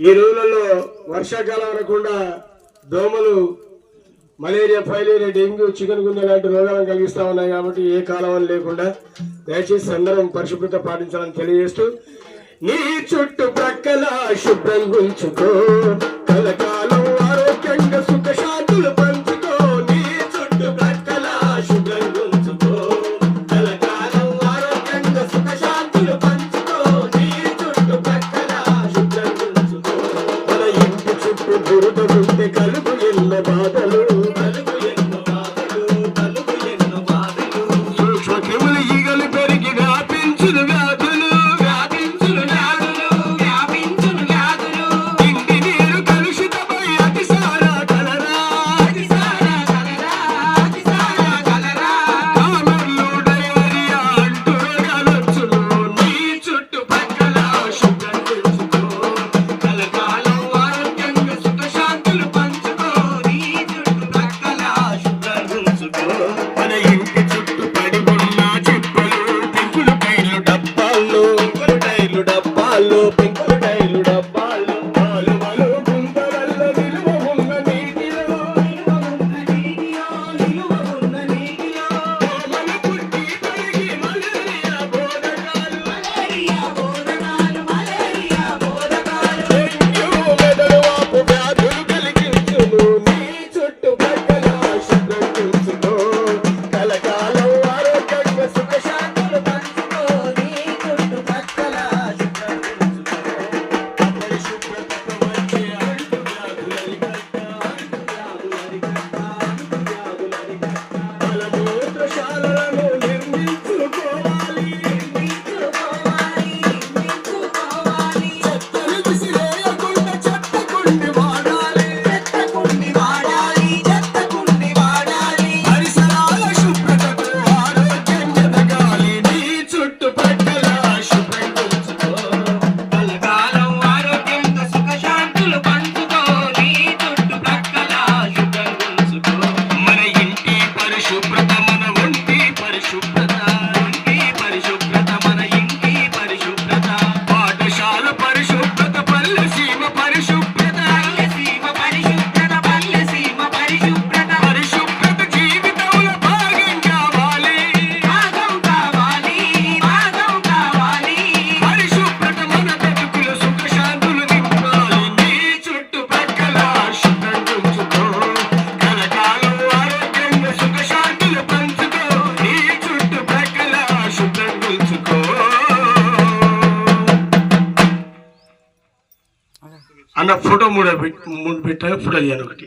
ఈ రోజులలో వర్షాకాలం అనకుండా దోమలు మలేరియా ఫైలేరియా డెంగ్యూ చికెన్ గుండె లాంటి రోగాలను కలిగిస్తూ ఉన్నాయి కాబట్టి ఏ కాలం లేకుండా దయచేసి అందరం పరిశుభ్రత పాటించాలని తెలియజేస్తూ నీ చుట్టుపక్కల శుభ్రం గుంచుకో కలుపు దురద కలుపు ఇల్ల బాధ. Google. అన్న ఫోటో మూడ మూడు పెట్టాక ఫోటో తీయను ఒకటి